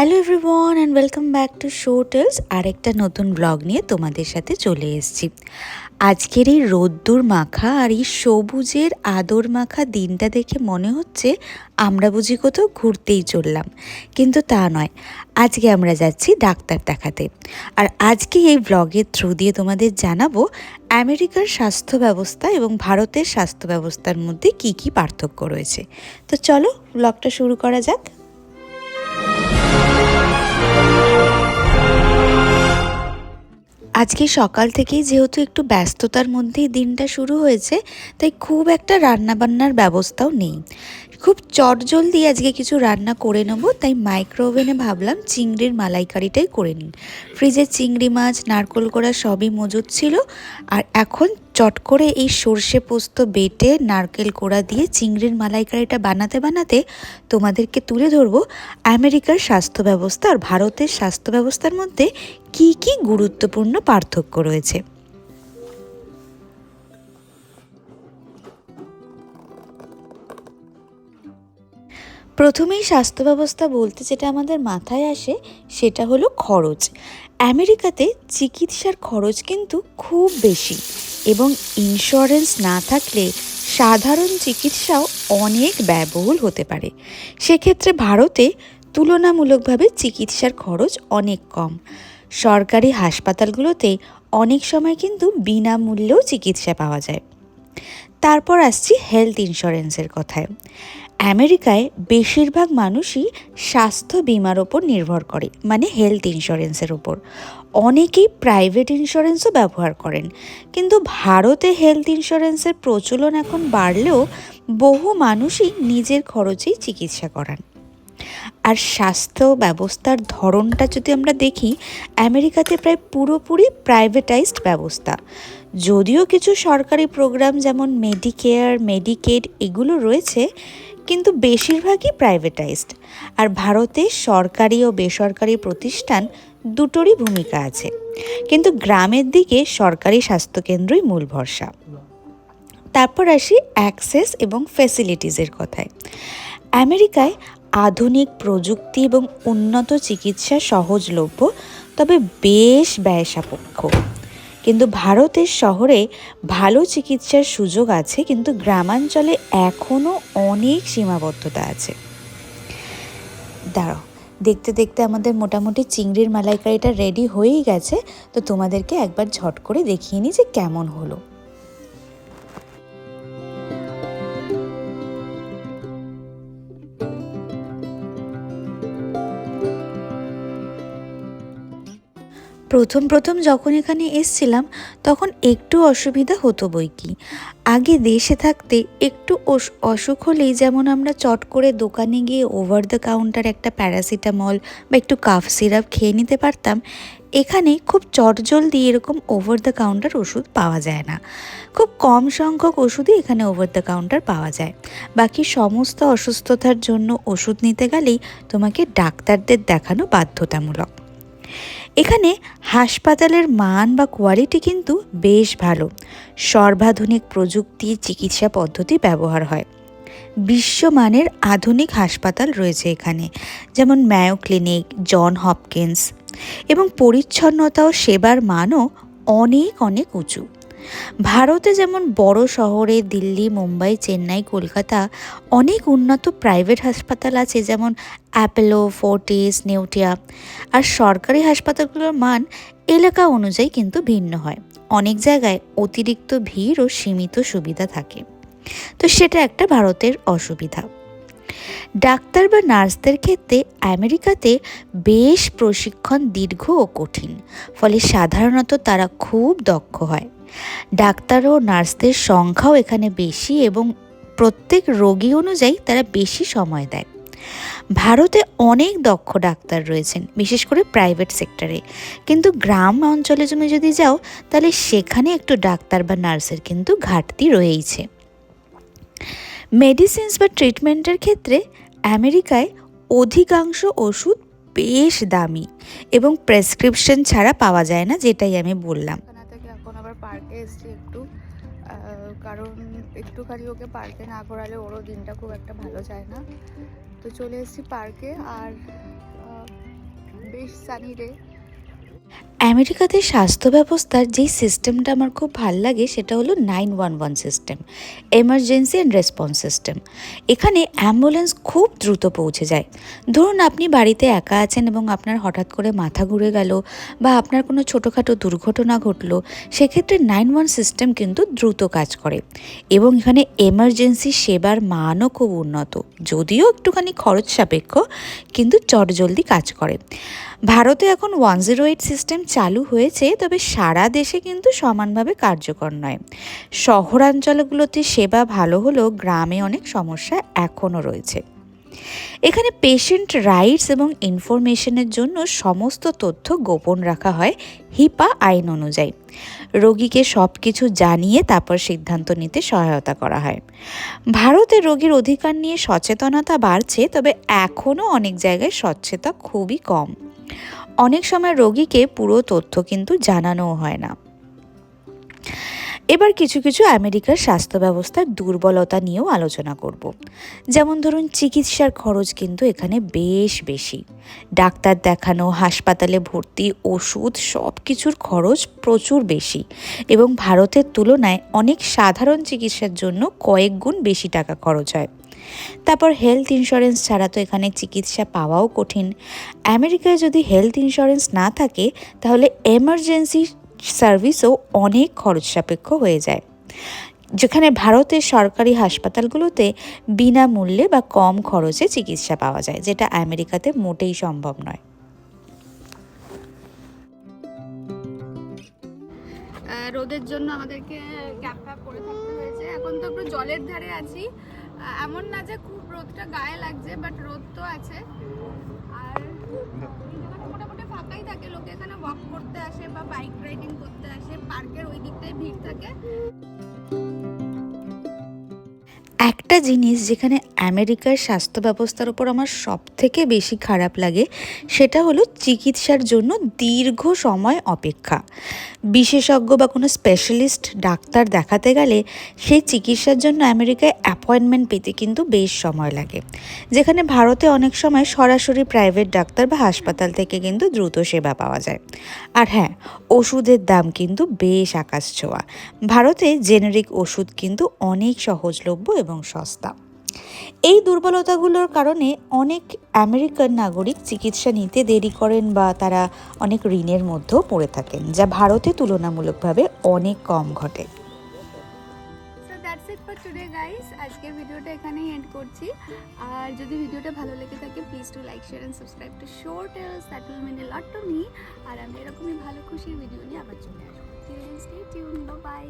Hello everyone and welcome back to Shore Tales আরেকটা নতুন blog নিয়ে তোমাদের সাথে চলে এসেছি। আজকের এই রোদ্দুর মাখা আর এই সবুজের আদর মাখা দিনটা দেখে মনে হচ্ছে আমরা বুঝি কোথাও ঘুরতেই চললাম। কিন্তু তা নয়, আজকে আমরা যাচ্ছি ডাক্তার দেখাতে। আর আজকে এই ব্লগের থ্রু দিয়ে তোমাদের জানাব আমেরিকার স্বাস্থ্য ব্যবস্থা এবং ভারতের স্বাস্থ্য ব্যবস্থার মধ্যে কি কি পার্থক্য রয়েছে। তো চলো ব্লগটা শুরু করা যাক। আজকে সকাল থেকেই যেহেতু একটু ব্যস্ততার মধ্যেই দিনটা শুরু হয়েছে, তাই খুব একটা রান্নাবান্নার ব্যবস্থাও নেই। খুব চটজলদি আজকে কিছু রান্না করে নেব, তাই মাইক্রো ওভেনে ভাবলাম চিংড়ির মালাইকারিটাই করে নিন ফ্রিজে চিংড়ি মাছ, নারকোল করা সবই মজুত ছিল, আর এখন চট করে এই সর্ষে পোস্ত বেটে নারকেল কোড়া দিয়ে চিংড়ির মালাইকারিটা বানাতে বানাতে তোমাদেরকে তুলে ধরব আমেরিকার স্বাস্থ্য ব্যবস্থা আর ভারতের স্বাস্থ্য ব্যবস্থার মধ্যে কি কি গুরুত্বপূর্ণ পার্থক্য রয়েছে। প্রথমেই স্বাস্থ্য ব্যবস্থা বলতে যেটা আমাদের মাথায় আসে সেটা হলো খরচ। আমেরিকাতে চিকিৎসার খরচ কিন্তু খুব বেশি এবং ইন্স্যুরেন্স না থাকলে সাধারণ চিকিৎসাও অনেক ব্যয়বহুল হতে পারে। সেক্ষেত্রে ভারতে তুলনামূলকভাবে চিকিৎসার খরচ অনেক কম। সরকারি হাসপাতালগুলোতে অনেক সময় কিন্তু বিনামূল্যেও চিকিৎসা পাওয়া যায়। তারপর আসছি হেলথ ইন্স্যুরেন্সের কথায়। আমেরিকায় বেশিরভাগ মানুষই স্বাস্থ্য বিমার ওপর নির্ভর করে মানে হেলথ ইন্স্যুরেন্সের ওপর। অনেকেই প্রাইভেট ইন্স্যুরেন্সও ব্যবহার করেন, কিন্তু ভারতে হেলথ ইন্স্যুরেন্সের প্রচলন এখন বাড়লেও বহু মানুষই নিজের খরচেই চিকিৎসা করান। আর স্বাস্থ্য ব্যবস্থার ধরনটা যদি আমরা দেখি, আমেরিকাতে প্রায় পুরোপুরি প্রাইভেটাইজড ব্যবস্থা। যদিও কিছু সরকারি প্রোগ্রাম যেমন মেডিকেয়ার মেডিকেড এগুলো রয়েছে, কিন্তু বেশিরভাগই প্রাইভেটাইজড আর ভারতে সরকারি ও বেসরকারি প্রতিষ্ঠান দুটোরই ভূমিকা আছে। কিন্তু গ্রামের দিকে সরকারি স্বাস্থ্যকেন্দ্রই মূল ভরসা। তারপর আসি অ্যাক্সেস এবং ফ্যাসিলিটিসের কথায়। আমেরিকায় আধুনিক প্রযুক্তি এবং উন্নত চিকিৎসা সহজলভ্য, তবে বেশ ব্যয়সাপেক্ষ। কিন্তু ভারতের শহরে ভালো চিকিৎসার সুযোগ আছে, কিন্তু গ্রামাঞ্চলে এখনও অনেক সীমাবদ্ধতা আছে। দাঁড়াও, দেখতে দেখতে আমাদের মোটামুটি চিংড়ির মালাইকারিটা রেডি হয়েই গেছে, তো তোমাদেরকে একবার ঝট করে দেখিয়ে নিই যে কেমন হলো। প্রথম প্রথম যখন এখানে এসছিলাম, তখন একটু অসুবিধা হতো বই কি। আগে দেশে থাকতে একটু অসুখ হলেই যেমন আমরা চট করে দোকানে গিয়ে ওভার দ্য কাউন্টার একটা প্যারাসিটামল বা একটু কাফ সিরাপ খেয়ে নিতে পারতাম, এখানে খুব চটজলদি এরকম ওভার দ্য কাউন্টার ওষুধ পাওয়া যায় না। খুব কম সংখ্যক ওষুধই এখানে ওভার দ্য কাউন্টার পাওয়া যায়। বাকি সমস্ত অসুস্থতার জন্য ওষুধ নিতে গেলেই তোমাকে ডাক্তারদের দেখানো বাধ্যতামূলক। এখানে হাসপাতালের মান বা কোয়ালিটি কিন্তু বেশ ভালো। সর্বাধুনিক প্রযুক্তি, চিকিৎসা পদ্ধতি ব্যবহার হয়। বিশ্বমানের আধুনিক হাসপাতাল রয়েছে এখানে, যেমন ম্যায়ো ক্লিনিক জন হপকিন্স এবং পরিচ্ছন্নতা ও সেবার মানও অনেক অনেক উঁচু। ভারতে যেমন বড় শহরে দিল্লি, মুম্বাই, চেন্নাই, কলকাতা অনেক উন্নত প্রাইভেট হাসপাতাল আছে, যেমন অ্যাপেলো ফোর্টিস নিউটিয়া আর সরকারি হাসপাতালগুলোর মান এলাকা অনুযায়ী কিন্তু ভিন্ন হয়। অনেক জায়গায় অতিরিক্ত ভিড় ও সীমিত সুবিধা থাকে। তো সেটা একটা ভারতের অসুবিধা। ডাক্তার বা নার্সদের ক্ষেত্রে আমেরিকাতে বেশ প্রশিক্ষণ দীর্ঘ ও কঠিন, ফলে সাধারণত তারা খুব দক্ষ হয়। ডাক্তার ও নার্সদের সংখ্যাও এখানে বেশি এবং প্রত্যেক রোগী অনুযায়ী তারা বেশি সময় দেয়। ভারতে অনেক দক্ষ ডাক্তার রয়েছেন, বিশেষ করে প্রাইভেট সেক্টরে। কিন্তু গ্রাম অঞ্চলে তুমি যদি যাও, তাহলে সেখানে একটু ডাক্তার বা নার্সের কিন্তু ঘাটতি রয়েইছে। মেডিসিনস বা ট্রিটমেন্টের ক্ষেত্রে আমেরিকায় অধিকাংশ ওষুধ বেশ দামি এবং প্রেসক্রিপশন ছাড়া পাওয়া যায় না, যেটাই আমি বললাম। এখন আবার পার্কে একটু। কারণ একটুখানি ওকে পার্কে না করালে ওরও দিনটা খুব একটা ভালো যায় না। তো চলে এসেছি পার্কে আর বেশ সানি রে আমেরিকাতে স্বাস্থ্য ব্যবস্থার যেই সিস্টেমটা আমার খুব ভালো লাগে সেটা হলো nine one one system emergency and response system এখানে অ্যাম্বুলেন্স খুব দ্রুত পৌঁছে যায়। ধরুন আপনি বাড়িতে একা আছেন এবং আপনার হঠাৎ করে মাথা ঘুরে গেল বা আপনার কোনো ছোটোখাটো দুর্ঘটনা ঘটলো, সেক্ষেত্রে নাইন ওয়ান সিস্টেম কিন্তু দ্রুত কাজ করে। এবং এখানে এমার্জেন্সি সেবার মানও খুব উন্নত, যদিও একটুখানি খরচ সাপেক্ষ, কিন্তু চটজলদি কাজ করে। ভারতে এখন ওয়ান জিরো এইট সিস্টেম চালু হয়েছে, তবে সারা দেশে কিন্তু সমানভাবে কার্যকর নয়। শহরাঞ্চলগুলোতে সেবা ভালো হলেও গ্রামে অনেক সমস্যা এখনও রয়েছে। এখানে পেশেন্ট রাইটস এবং ইনফরমেশনের জন্য সমস্ত তথ্য গোপন রাখা হয় হিপা আইন অনুযায়ী। রোগীকে সব কিছু জানিয়ে তারপর সিদ্ধান্ত নিতে সহায়তা করা হয়। ভারতে রোগীর অধিকার নিয়ে সচেতনতা বাড়ছে, তবে এখনও অনেক জায়গায় স্বচ্ছতা খুবই কম। অনেক সময় রোগীকে পুরো তথ্য কিন্তু জানানোও হয় না। এবার কিছু কিছু আমেরিকার স্বাস্থ্য ব্যবস্থার দুর্বলতা নিয়েও আলোচনা করব। যেমন ধরুন, চিকিৎসার খরচ কিন্তু এখানে বেশ বেশি। ডাক্তার দেখানো, হাসপাতালে ভর্তি, ওষুধ সব কিছুর খরচ প্রচুর বেশি এবং ভারতের তুলনায় অনেক সাধারণ চিকিৎসার জন্য কয়েক গুণ বেশি টাকা খরচ হয়। তারপর হেলথ ইন্স্যুরেন্স ছাড়া তো এখানে চিকিৎসা পাওয়াও কঠিন। আমেরিকায় যদি হেলথ ইন্স্যুরেন্স না থাকে, তাহলে এমার্জেন্সি সার্ভিসও অনেক খরচ সাপেক্ষ হয়ে যায়। যেখানে ভারতের সরকারি হাসপাতালগুলোতে বিনামূল্যে বা কম খরচে চিকিৎসা পাওয়া যায়, যেটা আমেরিকাতে মোটেই সম্ভব নয়। রোদের জন্য আমাদেরকে ক্যাপ পরে থাকতে হয়েছে। এখন তো একটু জলের ধারে আছি। এমন না যে খুব রোদটা গায়ে লাগছে বাট রোদ তো আছে। আর মোটামুটি ফাঁকাই থাকে, লোকে এখানে ওয়াক করতে আসে বা বাইক রাইডিং করতে আসে পার্কের ওই দিকটাই ভিড় থাকে। একটা জিনিস যেখানে আমেরিকার স্বাস্থ্য ব্যবস্থার ওপর আমার সব থেকে বেশি খারাপ লাগে, সেটা হলো চিকিৎসার জন্য দীর্ঘ সময় অপেক্ষা। বিশেষজ্ঞ বা কোনো স্পেশালিস্ট ডাক্তার দেখাতে গেলে সেই চিকিৎসার জন্য আমেরিকায় অ্যাপয়েন্টমেন্ট পেতে কিন্তু বেশ সময় লাগে, যেখানে ভারতে অনেক সময় সরাসরি প্রাইভেট ডাক্তার বা হাসপাতাল থেকে কিন্তু দ্রুত সেবা পাওয়া যায়। আর হ্যাঁ ওষুধের দাম কিন্তু বেশ আকাশ ছোঁয়া। ভারতে জেনেরিক ওষুধ কিন্তু অনেক সহজলভ্য এবং সস্তা। এই দুর্বলতাগুলোর কারণে অনেক আমেরিকান নাগরিক চিকিৎসা নিতে দেরি করেন বা তারা অনেক ঋণের মধ্যেও পড়ে থাকেন, যা ভারতে তুলনামূলকভাবে অনেক কম ঘটে। টুডে গাইস আজকে ভিডিওটা এখানেই এন্ড করছি। আর যদি ভিডিওটা ভালো লেগে থাকে please to like share and subscribe to Shore Tales that will mean a lot to me আর আমি এরকমই ভালো খুশির ভিডিও নিয়ে আবার চলে আসব। বাই